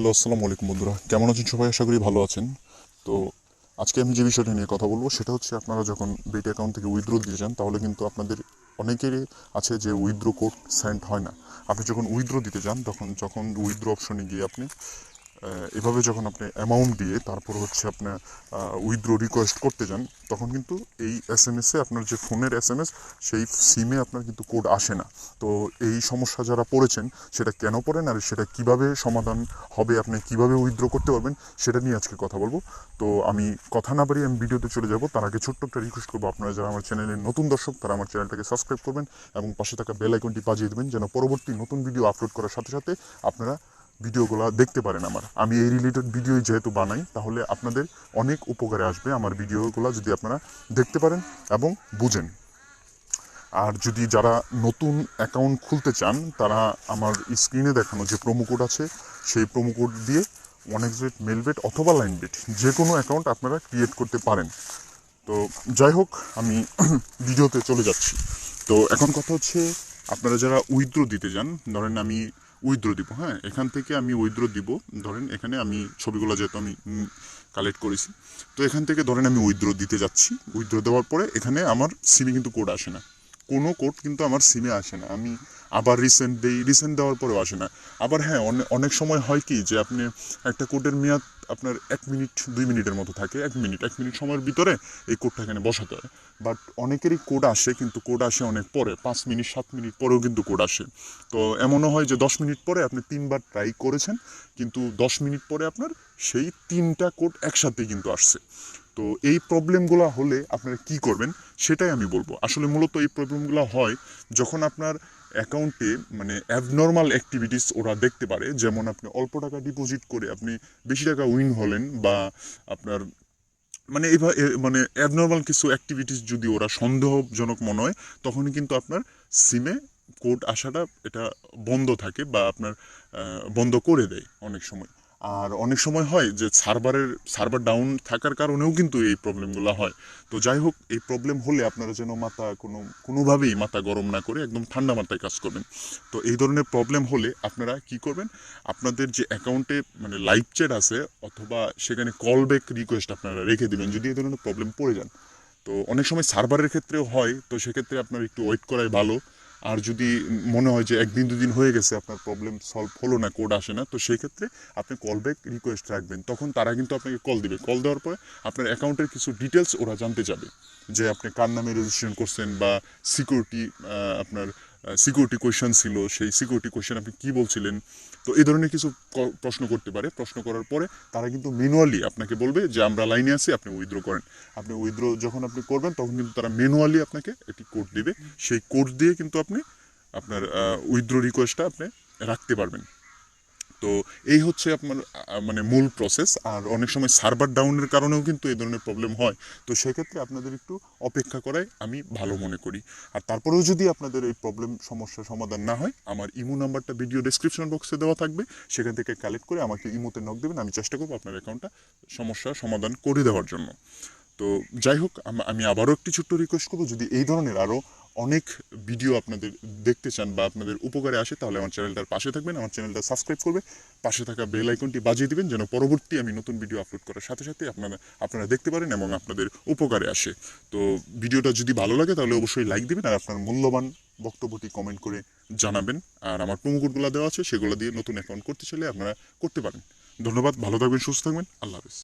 Hello, আসসালামু আলাইকুম বন্ধুরা। কেমন আছেন সবাই? আশা করি ভালো আছেন। তো আজকে আমি যে বিষয়টা নিয়ে কথা বলব, সেটা হচ্ছে আপনারা যখন বেটি অ্যাকাউন্ট থেকে উইথড্রো দিয়ে যান, তাহলে কিন্তু আপনাদের অনেকেরই আছে যে উইথড্রো কোড সেন্ড হয় না। আপনি যখন উইথড্রো দিতে যান, তখন, যখন উইথড্রো অপশনে গিয়ে আপনি এভাবে যখন আপনি অ্যামাউন্ট দিয়ে তারপর হচ্ছে আপনার উইথড্র রিকোয়েস্ট করতে যান, তখন কিন্তু এই এস এম এসে আপনার যে ফোনের এস এম এস সেই সিমে আপনার কিন্তু কোড আসে না। তো এই সমস্যা যারা পড়েছেন, সেটা কেন পড়েন আর সেটা কীভাবে সমাধান হবে, আপনি কীভাবে উইথড্র করতে পারবেন, সেটা নিয়ে আজকে কথা বলব। তো আমি কথা না বাড়িয়ে আমি ভিডিওতে চলে যাব। তার আগে ছোট্ট একটা রিকোয়েস্ট করব, আপনারা যারা আমার চ্যানেলের নতুন দর্শক, তারা আমার চ্যানেলটাকে সাবস্ক্রাইব করবেন এবং পাশে থাকা বেল আইকনটি বাজিয়ে দেবেন, যেন পরবর্তী নতুন ভিডিও আপলোড করার সাথে সাথে আপনারা ভিডিওগুলো দেখতে পারেন আমার। আমি এই রিলেটেড ভিডিও যেহেতু বানাই, তাহলে আপনাদের অনেক উপকারে আসবে আমার ভিডিওগুলো যদি আপনারা দেখতে পারেন এবং বুঝেন। আর যদি যারা নতুন অ্যাকাউন্ট খুলতে চান, তারা আমার স্ক্রিনে দেখানো যে প্রোমো কোড আছে, সেই প্রোমো কোড দিয়ে ওয়ান এক্সবেট মেলবেট অথবা লাইন বেট যে কোনো অ্যাকাউন্ট আপনারা ক্রিয়েট করতে পারেন। তো যাই হোক, আমি ভিডিওতে চলে যাচ্ছি। তো এখন কথা হচ্ছে, আপনারা যারা উইথড্র দিতে যান, ধরেন আমি উইথড্র দিব হ্যাঁ? এখান থেকে আমি উইথড্র দিব। ধরেন এখানে আমি ছবিগুলো যেহেতু আমি কালেক্ট করেছি, তো এখান থেকে ধরেন আমি উইথড্র দিতে যাচ্ছি। উইথড্র দেওয়ার পরে এখানে আমার সিমে কিন্তু কোড আসে না। কোনো কোড কিন্তু আমার সিমে আসে না। আমি আবার রিসেন্ট দেই রিসেন্ট দেওয়ার পরেও আসে না। আবার হ্যাঁ অনে- অনেক সময় হয় কি যে আপনি একটা কোডের মেয়াদ আপনার এক মিনিট, দুই মিনিটের মতো থাকে, এক মিনিট এক মিনিট সময়ের ভিতরে এই কোডটা এখানে বসাতে হয়। বাট অনেকেরই কোড আসে কিন্তু কোড আসে অনেক পরে, পাঁচ মিনিট, সাত মিনিট পরেও কিন্তু কোড আসে। তো এমনও হয় যে দশ মিনিট পরে আপনি তিনবার ট্রাই করেছেন, কিন্তু দশ মিনিট পরে আপনার সেই তিনটা কোড একসাথে কিন্তু আসছে। তো এই প্রবলেমগুলো হলে আপনারা কি করবেন, সেটাই আমি বলব। আসলে মূলত এই প্রবলেমগুলো হয় যখন আপনার অ্যাকাউন্টে মানে অ্যাবনর্মাল অ্যাক্টিভিটিস ওরা দেখতে পারে। যেমন আপনি অল্প টাকা ডিপোজিট করে আপনি বেশি টাকা উইন হলেন বা আপনার মানে এভাবে মানে অ্যাবনর্মাল কিছু অ্যাক্টিভিটিস যদি ওরা সন্দেহজনক মনে হয়, তখনই কিন্তু আপনার সিমে কোড আসাটা এটা বন্ধ থাকে বা আপনার বন্ধ করে দেয় অনেক সময়। আর অনেক সময় হয় যে সার্ভারের, সার্ভার ডাউন থাকার কারণেও কিন্তু এই প্রবলেমগুলো হয়। তো যাই হোক, এই প্রবলেম হলে আপনারা যেন মাথা কোনো, কোনোভাবেই মাথা গরম না করে একদম ঠান্ডা মাথায় কাজ করবেন তো এই ধরনের প্রবলেম হলে আপনারা কি করবেন? আপনাদের যে অ্যাকাউন্টে মানে লাইভ চ্যাট আছে অথবা সেখানে কল ব্যাক রিকোয়েস্ট আপনারা রেখে দিবেন যদি এই ধরনের প্রবলেম পড়ে যান। তো অনেক সময় সার্ভারের ক্ষেত্রেও হয়, তো সেক্ষেত্রে আপনার একটু ওয়েট করাই ভালো। আর যদি মনে হয় যে একদিন দুদিন হয়ে গেছে আপনার প্রবলেম সলভ হলো না কোড আসে না, তো সেই ক্ষেত্রে আপনি কল ব্যাক রিকোয়েস্ট রাখবেন। তখন তারা কিন্তু আপনাকে কল দিবে। কল দেওয়ার পরে আপনার অ্যাকাউন্টের কিছু ডিটেলস ওরা জানতে যাবে যে আপনি কার নামে রেজিস্ট্রেশন করছেন বা সিকিউরিটি আপনার সিকিউরিটি কোয়েশন ছিল, সেই সিকিউরিটি কোয়েশন আপনি কি বলছিলেন? তো এই ধরনের কিছু প্রশ্ন করতে পারে। প্রশ্ন করার পরে তারা কিন্তু ম্যানুয়ালি আপনাকে বলবে যে, আমরা লাইনে আছি, আপনি উইথড্র করেন। আপনি উইথড্র যখন আপনি করবেন, তখন কিন্তু তারা ম্যানুয়ালি আপনাকে একটি কোড দিবে। সেই কোড দিয়ে কিন্তু আপনি আপনার উইথড্র রিকোয়েস্টটা আপনি রাখতে পারবেন। তো এই হচ্ছে আপনার মানে মূল প্রসেস আর অনেক সময় সার্ভার ডাউনের কারণেও কিন্তু এই ধরনের প্রবলেম হয়। তো সেক্ষেত্রে আপনাদের একটু অপেক্ষা করাই আমি ভালো মনে করি। আর তারপরেও যদি আপনাদের এই প্রবলেম সমস্যার সমাধান না হয়, আমার ইমো নাম্বারটা ভিডিও ডেসক্রিপশন বক্সে দেওয়া থাকবে। সেখান থেকে কালেক্ট করে আমাকে ইমোতে নক দেবেন। আমি চেষ্টা করব আপনার অ্যাকাউন্টটা সমস্যার সমাধান করে দেওয়ার জন্য। তো যাই হোক, আমি আবারও একটি ছোট্ট রিকোয়েস্ট করব, যদি এই ধরনের আরও অনেক ভিডিও আপনাদের দেখতে চান বা আপনাদের উপকারে আসে, তাহলে আমার চ্যানেলটার পাশে থাকবেন, আমার চ্যানেলটা সাবস্ক্রাইব করবে, পাশে থাকা বেল আইকনটি বাজিয়ে দিবেন, যেন পরবর্তী আমি নতুন ভিডিও আপলোড করার সাথে সাথে আপনারা আপনারা দেখতে পারেন এবং আপনাদের উপকারে আসে। তো ভিডিওটা যদি ভালো লাগে, তাহলে অবশ্যই লাইক দিবেন আর আপনার মূল্যবান বক্তব্যটি কমেন্ট করে জানাবেন। আর আমার প্রোমোকোডগুলো দেওয়া আছে, সেগুলো দিয়ে নতুন অ্যাকাউন্ট করতে চাইলে আপনারা করতে পারেন। ধন্যবাদ, ভালো থাকবেন, সুস্থ থাকবেন, আল্লাহ হাফেজ।